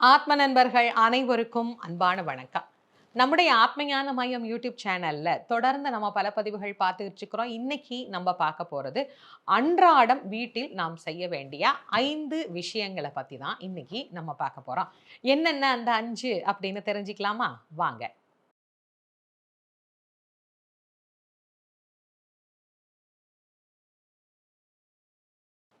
ஆத்ம நண்பர்கள் அனைவருக்கும் அன்பான வணக்கம். நம்முடைய ஆத்மஞான மையம் யூடியூப் சேனல்ல தொடர்ந்து நம்ம பல பதிவுகள் பார்த்துக்கிட்டு இருக்கிறோம் இன்னைக்கு நம்ம பார்க்க போறது அன்றாடம் வீட்டில் நாம் செய்ய வேண்டிய ஐந்து விஷயங்களை பத்தி தான் இன்னைக்கு நம்ம பார்க்க போறோம். என்னென்ன அந்த அஞ்சு அப்படின்னு தெரிஞ்சுக்கலாமா? வாங்க.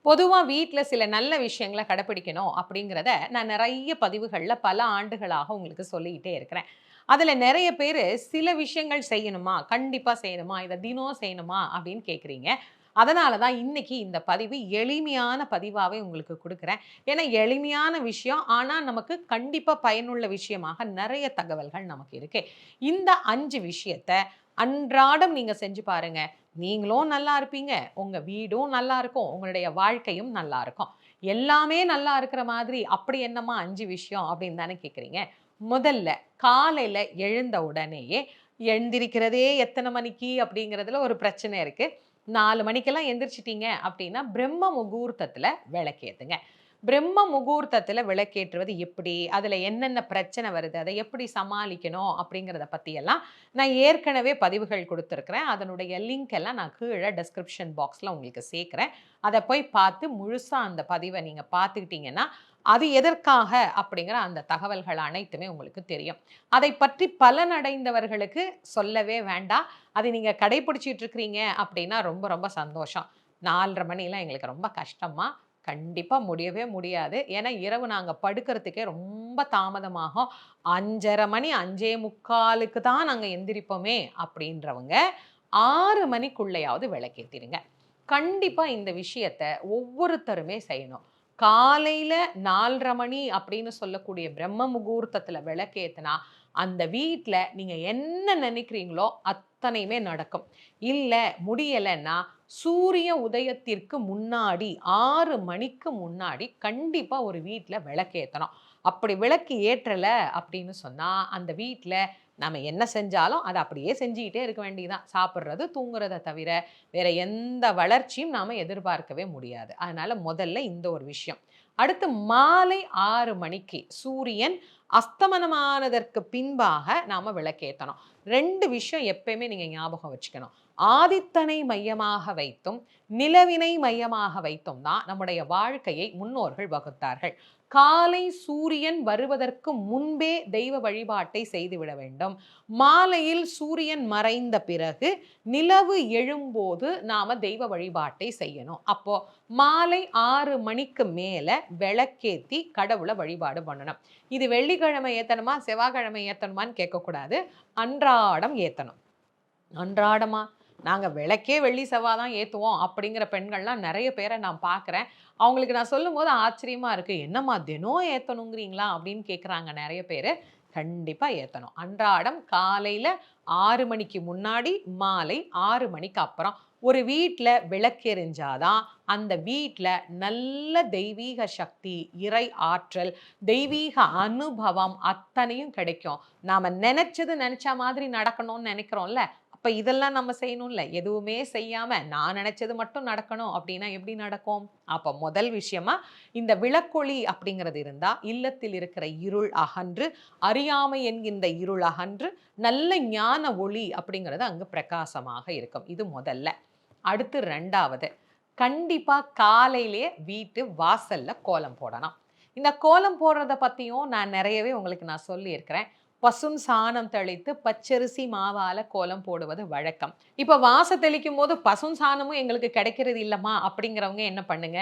பொதுவாக வீட்டில் சில நல்ல விஷயங்களை கடைப்பிடிக்கணும் அப்படிங்கிறத நான் நிறைய பதிவுகளில் பல ஆண்டுகளாக உங்களுக்கு சொல்லிக்கிட்டே இருக்கிறேன். அதில் நிறைய பேர் சில விஷயங்கள் செய்யணுமா? கண்டிப்பாக செய்யணுமா? இதை தினம் செய்யணுமா? அப்படின்னு கேட்குறீங்க அதனால தான் இன்னைக்கு இந்த பதிவு எளிமையான பதிவாகவே உங்களுக்கு கொடுக்குறேன். ஏன்னா எளிமையான விஷயம். ஆனால் நமக்கு கண்டிப்பாக பயனுள்ள விஷயமாக நிறைய தகவல்கள் நமக்கு இருக்கு. இந்த அஞ்சு விஷயத்த அன்றாடம் நீங்கள் செஞ்சு பாருங்க. நீங்களும் நல்லா இருப்பீங்க. உங்கள் வீடும் நல்லா இருக்கும். உங்களுடைய வாழ்க்கையும் நல்லா இருக்கும். எல்லாமே நல்லா இருக்கிற மாதிரி அப்படி என்னம்மா அஞ்சு விஷயம் அப்படின்னு தானே கேட்குறீங்க முதல்ல காலையில் எழுந்த உடனேயே எழுந்திருக்கிறதே எத்தனை மணிக்கு அப்படிங்கிறதுல ஒரு பிரச்சனை இருக்குது நாலு மணிக்கெல்லாம் எந்திரிச்சிட்டீங்க அப்படின்னா பிரம்ம முகூர்த்தத்தில் விளக்கேத்துங்க. பிரம்ம முகூர்த்தத்தில் விளக்கேற்றுவது எப்படி? அதில் என்னென்ன பிரச்சனை வருது? அதை எப்படி சமாளிக்கணும்? அப்படிங்கிறத பற்றியெல்லாம் நான் ஏற்கனவே பதிவுகள் கொடுத்துருக்குறேன். அதனுடைய லிங்க் எல்லாம் நான் கீழே டெஸ்கிரிப்ஷன் பாக்ஸில் உங்களுக்கு சேர்க்குறேன். அதை போய் பார்த்து முழுசாக அந்த பதிவை நீங்கள் பார்த்துக்கிட்டிங்கன்னா அது எதற்காக அப்படிங்கிற அந்த தகவல்கள் அனைத்துமே உங்களுக்கு தெரியும். அதை பற்றி பலனடைந்தவர்களுக்கு சொல்லவே வேண்டாம். அதை நீங்கள் கடைபிடிச்சிட்டு இருக்கிறீங்க அப்படின்னா ரொம்ப ரொம்ப சந்தோஷம். நாலரை மணிலாம் எங்களுக்கு ரொம்ப கஷ்டமாக கண்டிப்பாக முடியவே முடியாது. ஏன்னா இரவு நாங்கள் படுக்கிறதுக்கே ரொம்ப தாமதமாகும். அஞ்சரை மணி அஞ்சே முக்காலுக்கு தான் நாங்கள் எந்திரிப்போமே அப்படின்றவங்க ஆறு மணிக்குள்ளேயாவது விளக்கேற்றிடுங்க கண்டிப்பாக இந்த விஷயத்த ஒவ்வொருத்தருமே செய்யணும். காலையில் நாலரை மணி அப்படின்னு சொல்லக்கூடிய பிரம்ம முகூர்த்தத்தில் விளக்கேற்றினா அந்த வீட்டில் நீங்கள் என்ன நினைக்கிறீங்களோ அத்தனையுமே நடக்கும். இல்லை முடியலைன்னா சூரிய உதயத்திற்கு முன்னாடி ஆறு மணிக்கு முன்னாடி கண்டிப்பாக ஒரு வீட்டில் விளக்கேற்றணும் அப்படி விளக்கு ஏற்றலை அப்படின்னு சொன்னால் அந்த வீட்டில் நம்ம என்ன செஞ்சாலும் அதை அப்படியே செஞ்சுக்கிட்டே இருக்க வேண்டியதுதான். சாப்பிட்றது தூங்குறத தவிர வேற எந்த வளர்ச்சியும் நாம் எதிர்பார்க்கவே முடியாது. அதனால் முதல்ல இந்த ஒரு விஷயம். அடுத்து மாலை ஆறு மணிக்கு சூரியன் அஸ்தமனமானதற்கு பின்பாக நாம் விளக்கேற்றணும் ரெண்டு விஷயம் எப்பயுமே நீங்கள் ஞாபகம் வச்சுக்கணும். ஆதித்தனை மையமாக வைத்தும் நிலவினை மையமாக வைத்தும் தான் நம்முடைய வாழ்க்கையை முன்னோர்கள் வகுத்தார்கள். காலை சூரியன் வருவதற்கு முன்பே தெய்வ வழிபாட்டை செய்துவிட வேண்டும். மாலையில் சூரியன் மறைந்த பிறகு நிலவு எழும்போது நாம தெய்வ வழிபாட்டை செய்யணும். அப்போ மாலை ஆறு மணிக்கு மேல விளக்கேத்தி கடவுளை வழிபாடு பண்ணணும். இது வெள்ளிக்கிழமை ஏத்தணுமா செவ்வாய்க்கிழமை ஏத்தணுமான்னு கேட்கக்கூடாது. அன்றாடம் ஏத்தணும். அன்றாடமா? நாங்கள் விளக்கே வெள்ளி செவ்வாய் தான் ஏற்றுவோம் அப்படிங்கிற பெண்கள்லாம் நிறைய பேரை நான் பார்க்குறேன் அவங்களுக்கு நான் சொல்லும் போது ஆச்சரியமாக இருக்குது என்னம்மா தினம் ஏற்றணுங்கிறீங்களா அப்படின்னு கேட்குறாங்க நிறைய பேர். கண்டிப்பாக ஏற்றணும் அன்றாடம் காலையில் ஆறு மணிக்கு முன்னாடி மாலை ஆறு மணிக்கு அப்புறம் ஒரு வீட்டில் விளக்கெறிஞ்சாதான் அந்த வீட்டில் நல்ல தெய்வீக சக்தி இறை ஆற்றல் தெய்வீக அனுபவம் அத்தனையும் கிடைக்கும். நாம் நினச்சது நினச்ச மாதிரி நடக்கணும்னு நினைக்கிறோம்ல? அப்போ இதெல்லாம் நம்ம செய்யணும்ல. எதுவுமே செய்யாமல் நான் நினச்சது மட்டும் நடக்கணும் அப்படின்னா எப்படி நடக்கும்? அப்போ முதல் விஷயமா இந்த விளக்கொளி அப்படிங்கிறது இருந்தால் இல்லத்தில் இருக்கிற இருள் அகன்று அறியாமை என்கின்ற இருள் அகன்று நல்ல ஞான ஒளி அப்படிங்கிறது அங்கு பிரகாசமாக இருக்கும். இது முதல்ல. அடுத்து ரெண்டாவது கண்டிப்பாக காலையிலேயே வீட்டு வாசலில் கோலம் போடணும். இந்த கோலம் போடுறத பற்றியும் நான் நிறையவே உங்களுக்கு நான் சொல்லியிருக்கிறேன். பசும் சாணம் தெளித்து பச்சரிசி மாவால கோலம் போடுவது வழக்கம். இப்போ வாச தெளிக்கும் போது பசும் சாணமும் எங்களுக்கு கிடைக்கிறது இல்லைம்மா அப்படிங்கிறவங்க என்ன பண்ணுங்க?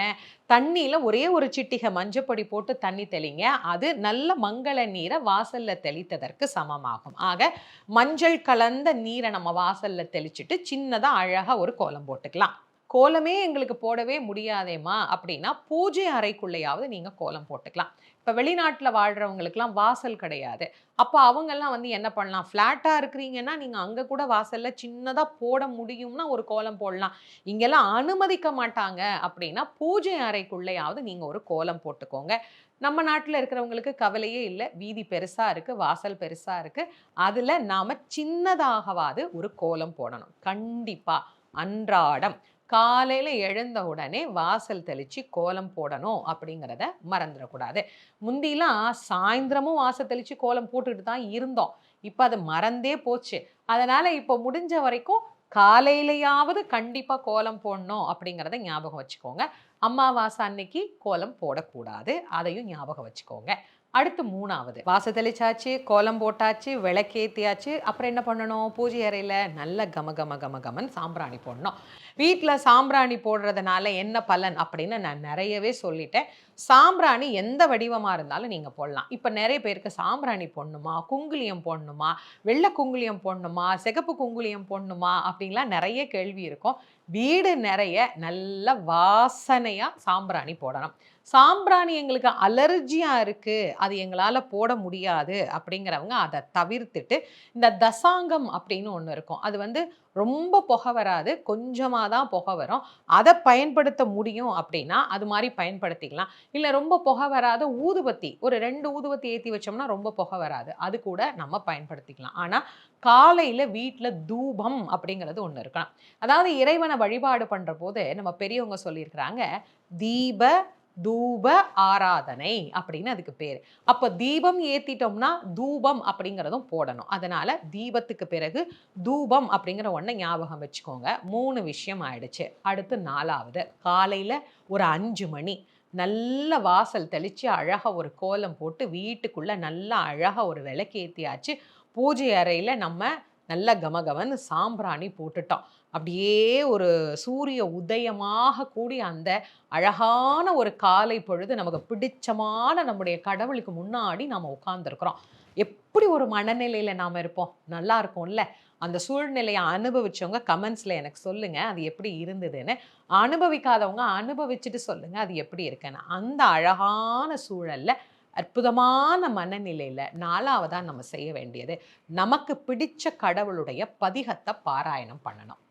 தண்ணியில் ஒரே ஒரு சிட்டிகை மஞ்சப்பொடி போட்டு தண்ணி தெளிங்க. அது நல்ல மங்கள நீரை வாசல்ல தெளித்ததற்கு சமமாகும். ஆக மஞ்சள் கலந்த நீரை நம்ம வாசல்ல தெளிச்சுட்டு சின்னதாக அழகாக ஒரு கோலம் போட்டுக்கலாம். கோலமே எங்களுக்கு போடவே முடியாதேம்மா அப்படின்னா பூஜை அறைக்குள்ளேயாவது நீங்கள் கோலம் போட்டுக்கலாம். இப்போ வெளிநாட்டில் வாழ்கிறவங்களுக்குலாம் வாசல் கிடையாது. அப்போ அவங்கெல்லாம் வந்து என்ன பண்ணலாம்? ஃப்ளாட்டாக இருக்கிறீங்கன்னா நீங்கள் அங்கே கூட வாசலில் சின்னதாக போட முடியும்னா ஒரு கோலம் போடலாம். இங்கெல்லாம் அனுமதிக்க மாட்டாங்க அப்படின்னா பூஜை அறைக்குள்ளேயாவது நீங்கள் ஒரு கோலம் போட்டுக்கோங்க. நம்ம நாட்டில் இருக்கிறவங்களுக்கு கவலையே இல்லை. வீதி பெருசாக இருக்குது வாசல் பெருசாக இருக்குது அதில் நாம் சின்னதாகவாது ஒரு கோலம் போடணும். கண்டிப்பாக அன்றாடம். காலையில் எழுந்த உடனே வாசல் தெளித்து கோலம் போடணும் அப்படிங்கிறத மறந்துடக்கூடாது. முந்திலாம் சாயந்தரமும் வாசல் தெளித்து கோலம் போட்டுக்கிட்டு தான் இருந்தோம். இப்போ அது மறந்தே போச்சு. அதனால் இப்போ முடிஞ்ச வரைக்கும் காலையிலையாவது கண்டிப்பாக கோலம் போடணும் அப்படிங்கிறத ஞாபகம் வச்சுக்கோங்க. அம்மாவாசை அன்னைக்கு கோலம் போடக்கூடாது. அதையும் ஞாபகம் வச்சுக்கோங்க. அடுத்து மூணாவது. வாச தெளிச்சாச்சு கோலம் போட்டாச்சு விளக்கேத்தியாச்சு அப்புறம் என்ன பண்ணணும்? பூஜை அறையில் நல்ல கம கம கம கமன் சாம்பிராணி போடணும். வீட்டில் சாம்பிராணி போடுறதுனால என்ன பலன் அப்படின்னு நான் நிறையவே சொல்லிட்டேன். சாம்பிராணி எந்த வடிவமாக இருந்தாலும் நீங்கள் போடலாம். இப்போ நிறைய பேருக்கு சாம்பிராணி போடணுமா? குங்குலியம் போடணுமா? வெள்ளை குங்குலியம் போடணுமா? சிகப்பு குங்குலியம் போடணுமா? அப்படின்லாம் நிறைய கேள்வி இருக்கும். வீடு நிறைய நல்ல வாசனையாக சாம்பிராணி போடணும். சாம்பிராணி எங்களுக்கு அலர்ஜியாக இருக்குது அது எங்களால் போட முடியாது அப்படிங்கிறவங்க அதை தவிர்த்துட்டு இந்த தசாங்கம் அப்படின்னு ஒன்று இருக்கும். அது வந்து ரொம்ப புகை வராது. கொஞ்சமாக தான் புகை வரும். அதை பயன்படுத்த முடியும் அப்படின்னா அது மாதிரி பயன்படுத்திக்கலாம். இல்லை ரொம்ப புகை வராத ஊதுபத்தி ஒரு ரெண்டு ஊதுபத்தி ஏற்றி வச்சோம்னா ரொம்ப புகை வராது. அது கூட நம்ம பயன்படுத்திக்கலாம். ஆனால் காலையில் வீட்டில் தூபம் அப்படிங்கிறது ஒன்று இருக்கலாம். அதாவது இறைவனை வழிபாடு பண்ணுற போது நம்ம பெரியவங்க சொல்லியிருக்கிறாங்க தீப தூப ஆராதனை அப்படின்னு அதுக்கு பேர். அப்போ தீபம் ஏற்றிட்டோம்னா தூபம் அப்படிங்கிறதும் போடணும். அதனால் தீபத்துக்கு பிறகு தூபம் அப்படிங்கிற ஒன்றை ஞாபகம் வச்சுக்கோங்க. மூணு விஷயம் ஆயிடுச்சு. அடுத்து நாலாவது. காலையில் ஒரு அஞ்சு மணி. நல்ல வாசல் தெளித்து அழகாக ஒரு கோலம் போட்டு வீட்டுக்குள்ளே நல்லா அழகாக ஒரு விளக்கேற்றியாச்சு பூஜை அறையில் நம்ம நல்ல கமகமன்னு சாம்பிராணி போட்டுட்டோம் அப்படியே ஒரு சூரிய உதயமாக கூடிய அந்த அழகான ஒரு காலை பொழுது நமக்கு பிடிச்சமான நம்முடைய கடவுளுக்கு முன்னாடி நாம் உட்கார்ந்துருக்குறோம். எப்படி ஒரு மனநிலையில் நாம் இருப்போம்? நல்லா இருக்கும்ல. அந்த சூழ்நிலையை அனுபவிச்சவங்க கமெண்ட்ஸில் எனக்கு சொல்லுங்கள் அது எப்படி இருந்ததுன்னு. அனுபவிக்காதவங்க அனுபவிச்சுட்டு சொல்லுங்கள் அது எப்படி இருக்குன்னு. அந்த அழகான சூழலில் அற்புதமான மனநிலையில் நாலாவதாக நம்ம செய்ய வேண்டியது நமக்கு பிடிச்ச கடவுளுடைய பதிகத்தை பாராயணம் பண்ணணும்.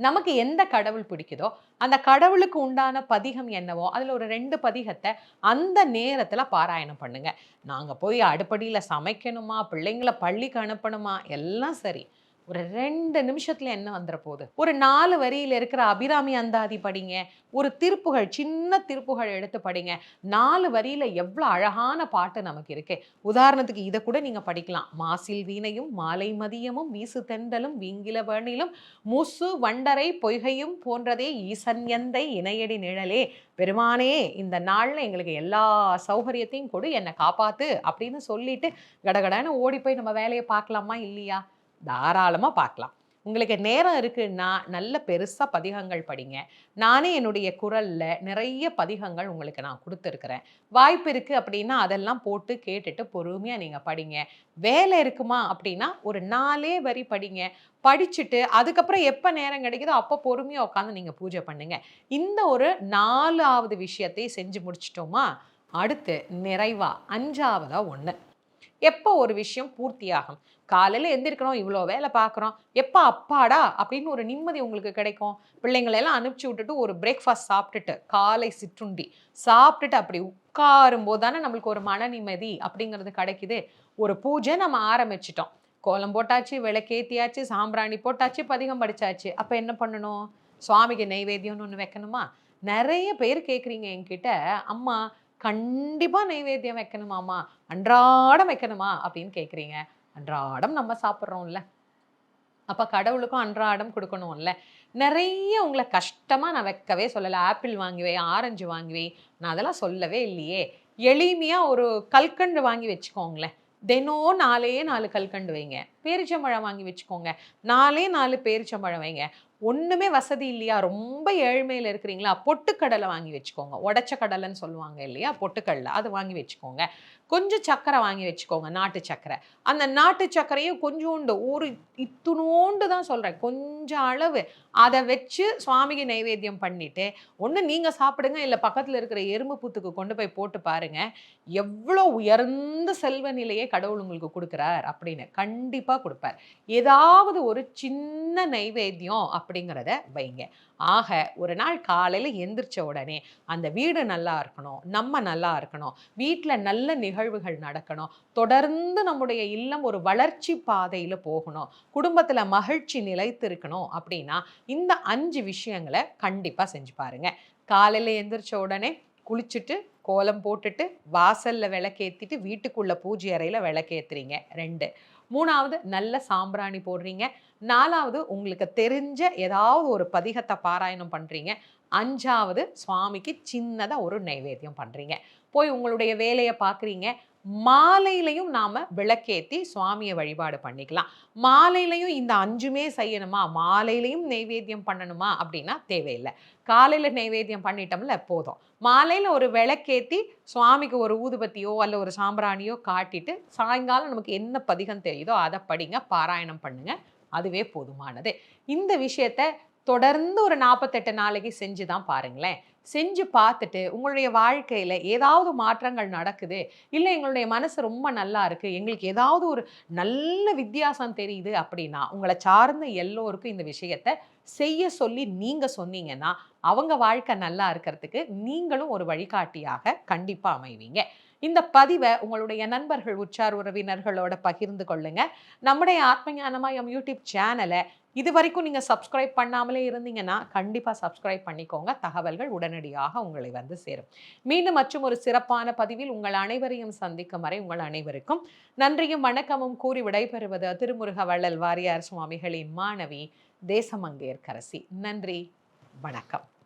நமக்கு எந்த கடவுள் பிடிக்குதோ அந்த கடவுளுக்கு உண்டான பதிகம் என்னவோ அதில் ஒரு ரெண்டு பதிகத்தை அந்த நேரத்தில் பாராயணம் பண்ணுங்கள் நாங்கள் போய் அடுப்படியில் சமைக்கணுமா பிள்ளைங்களை பள்ளிக்கு அனுப்பணுமா எல்லாம் சரி. ஒரு ரெண்டு நிமிஷத்துல என்ன வந்துட போகுது? ஒரு நாலு வரியில இருக்கிற அபிராமி அந்தாதி படிங்க. ஒரு திருப்புகள் சின்ன திருப்புகள் எடுத்து படிங்க. நாலு வரியில எவ்வளோ அழகான பாட்டு நமக்கு இருக்கு. உதாரணத்துக்கு இதை கூட நீங்க படிக்கலாம். மாசில் வீணையும் மாலை மதியமும் வீசு தெண்டலும் வீங்கில வேணிலும் முசு வண்டரை பொய்கையும் போன்றதே ஈசன் எந்தை இணையடி நிழலே. பெருமானே இந்த நாளில் எங்களுக்கு எல்லா சௌகரியத்தையும் கொடு. என்னை காப்பாத்து அப்படின்னு சொல்லிட்டு கடகடன்னு ஓடி போய் நம்ம வேலையை பார்க்கலாமா இல்லையா? தாராளமாக பார்க்கலாம். உங்களுக்கு நேரம் இருக்குன்னா நல்ல பெருசாக பதிகங்கள் படிங்க. நானே என்னுடைய குரலில் நிறைய பதிகங்கள் உங்களுக்கு நான் கொடுத்துருக்குறேன். வாய்ப்பு இருக்குது அப்படின்னா அதெல்லாம் போட்டு கேட்டுட்டு பொறுமையாக நீங்கள் படிங்க. வேலை இருக்குமா அப்படின்னா ஒரு நாலே வரி படிங்க. படிச்சுட்டு அதுக்கப்புறம் எப்போ நேரம் கிடைக்குதோ அப்போ பொறுமையாக உட்காந்து நீங்கள் பூஜை பண்ணுங்க. இந்த ஒரு நாலாவது விஷயத்தை செஞ்சு முடிச்சிட்டோமா? அடுத்து நிறைவா அஞ்சாவதாக ஒன்று எப்போ ஒரு விஷயம் பூர்த்தியாகும்? காலையில் எந்திரிக்கணும் இவ்வளோ வேலை பார்க்குறோம். எப்போ அப்பாடா? அப்படின்னு ஒரு நிம்மதி உங்களுக்கு கிடைக்கும். பிள்ளைங்களெல்லாம் அனுப்பிச்சி விட்டுட்டு ஒரு பிரேக்ஃபாஸ்ட் சாப்பிட்டுட்டு காலை சிற்றுண்டி. சாப்பிட்டுட்டு அப்படி உட்காரும் போது தானே நம்மளுக்கு ஒரு மன நிம்மதி அப்படிங்கிறது கிடைக்குது. ஒரு பூஜை நம்ம ஆரம்பிச்சிட்டோம். கோலம் போட்டாச்சு விளக்கேத்தியாச்சு சாம்பிராணி போட்டாச்சு பதிகம் படிச்சாச்சு. அப்போ என்ன பண்ணணும்? சுவாமிக்கு நைவேத்தியம்னு ஒன்று வைக்கணுமா? நிறைய பேர் கேட்குறீங்க என்கிட்ட அம்மா கண்டிப்பாக நைவேத்தியம் வைக்கணுமாம்மா? அன்றாடம் வைக்கணுமா? அப்படின்னு கேட்குறீங்க அன்றாடம் நம்ம சாப்பிட்றோம்ல. அப்போ கடவுளுக்கும் அன்றாடம் கொடுக்கணும்ல. நிறைய உங்களை கஷ்டமாக நான் வைக்கவே சொல்லலை. ஆப்பிள் வாங்குவே ஆரஞ்சு வாங்குவே நான் அதெல்லாம் சொல்லவே இல்லையே. எளிமையாக ஒரு கல்கண்டு வாங்கி வச்சுக்கோங்களேன். தினம் நாலே நாலு கல்கண்டு வைங்க. பேரிச்சம்பழம் வாங்கி வச்சுக்கோங்க. நாலே நாலு பேரிச்சம்பழம் வைங்க. ஒன்றுமே வசதி இல்லையா? ரொம்ப ஏழ்மையில் இருக்கிறீங்களா? பொட்டுக்கடலை வாங்கி வச்சுக்கோங்க. உடச்ச கடலைன்னு சொல்லுவாங்க இல்லையா? பொட்டுக்கடலை. அது வாங்கி வச்சுக்கோங்க. கொஞ்சம் சர்க்கரை வாங்கி வச்சுக்கோங்க நாட்டு சர்க்கரை அந்த நாட்டு சர்க்கரையும் கொஞ்சோண்டு ஒரு இத்துணோண்டு தான் சொல்கிறேன் கொஞ்சம் அளவு. அதை வச்சு சுவாமிக்கு நைவேத்தியம் பண்ணிவிட்டு ஒன்று நீங்கள் சாப்பிடுங்க. இல்லை பக்கத்தில் இருக்கிற எறும்பு புத்துக்கு கொண்டு போய் போட்டு பாருங்கள் எவ்வளோ உயர்ந்த செல்வ நிலையை கடவுள் உங்களுக்கு கொடுக்குறார் அப்படின்னு கண்டிப்பாக கொடுப்பார். ஏதாவது ஒரு சின்ன நைவேத்தியம் அப்படிங்கிறத வைங்க. ஆக ஒரு நாள் காலையில் எந்திரிச்ச உடனே அந்த வீடு நல்லா இருக்கணும் நம்ம நல்லா இருக்கணும் வீட்டில் நல்ல நிகழ்வுகள் நடக்கணும் தொடர்ந்து நம்முடைய இல்லம் ஒரு வளர்ச்சி பாதையில் போகணும் குடும்பத்தில் மகிழ்ச்சி நிலைத்து இருக்கணும் அப்படின்னா இந்த அஞ்சு விஷயங்களை கண்டிப்பாக செஞ்சு பாருங்க. காலையில் எந்திரிச்ச உடனே குளிச்சுட்டு கோலம் போட்டுட்டு வாசலில் விளக்கேற்றிட்டு வீட்டுக்குள்ளே பூஜை அறையில் விளக்கேத்துறீங்க. ரெண்டு மூணாவது நல்ல சாம்பிராணி போடுறீங்க. நாலாவது உங்களுக்கு தெரிஞ்ச ஏதாவது ஒரு பதிகத்தை பாராயணம் பண்ணுறீங்க அஞ்சாவது சுவாமிக்கு சின்னதாக ஒரு நைவேத்தியம் பண்ணுறீங்க போய் உங்களுடைய வேலையை பார்க்குறீங்க. மாலையிலையும் நாம் விளக்கேற்றி சுவாமியை வழிபாடு பண்ணிக்கலாம். மாலையிலையும் இந்த அஞ்சுமே செய்யணுமா? மாலையிலையும் நைவேத்தியம் பண்ணணுமா? அப்படின்னா தேவையில்லை. காலையில் நைவேத்தியம் பண்ணிட்டோம்ல போதும். மாலையில் ஒரு விளக்கேத்தி சுவாமிக்கு ஒரு ஊதுபத்தியோ அல்ல ஒரு சாம்பிராணியோ காட்டிட்டு சாயங்காலம் நமக்கு என்ன பதிகம் தெரியுதோ அதை படிங்க பாராயணம் பண்ணுங்க. அதுவே போதுமானது. இந்த விஷயத்த தொடர்ந்து ஒரு நாற்பத்தெட்டு நாளைக்கு செஞ்சு தான் பாருங்களேன். செஞ்சு பார்த்துட்டு உங்களுடைய வாழ்க்கையில் ஏதாவது மாற்றங்கள் நடக்குது இல்லை எங்களுடைய மனசு ரொம்ப நல்லா இருக்குது எங்களுக்கு ஏதாவது ஒரு நல்ல வித்தியாசம் தெரியுது அப்படின்னா உங்களை சார்ந்த எல்லோருக்கும் இந்த விஷயத்த செய்ய சொல்லி நீங்கள் சொன்னீங்கன்னா அவங்க வாழ்க்கை நல்லா இருக்கிறதுக்கு நீங்களும் ஒரு வழிகாட்டியாக கண்டிப்பாக அமைவீங்க. இந்த பதிவை உங்களுடைய நண்பர்கள் உற்றார் உறவினர்களோட பகிர்ந்து கொள்ளுங்க. நம்முடைய ஆத்மஞானமாயம் யூடியூப் சேனலை இது வரைக்கும் நீங்கள் சப்ஸ்கிரைப் பண்ணாமலே இருந்தீங்கன்னா கண்டிப்பாக சப்ஸ்கிரைப் பண்ணிக்கோங்க. தகவல்கள் உடனடியாக உங்களை வந்து சேரும். மீண்டும் மற்றும் ஒரு சிறப்பான பதிவில் உங்கள் அனைவரையும் சந்திக்கும் வரை உங்கள் அனைவருக்கும் நன்றியும் வணக்கமும் கூறி விடைபெறுவது திருமுருக வள்ளல் வாரியார் சுவாமிகளின் மாணவி தேசமங்கேற்கரசி. நன்றி வணக்கம்.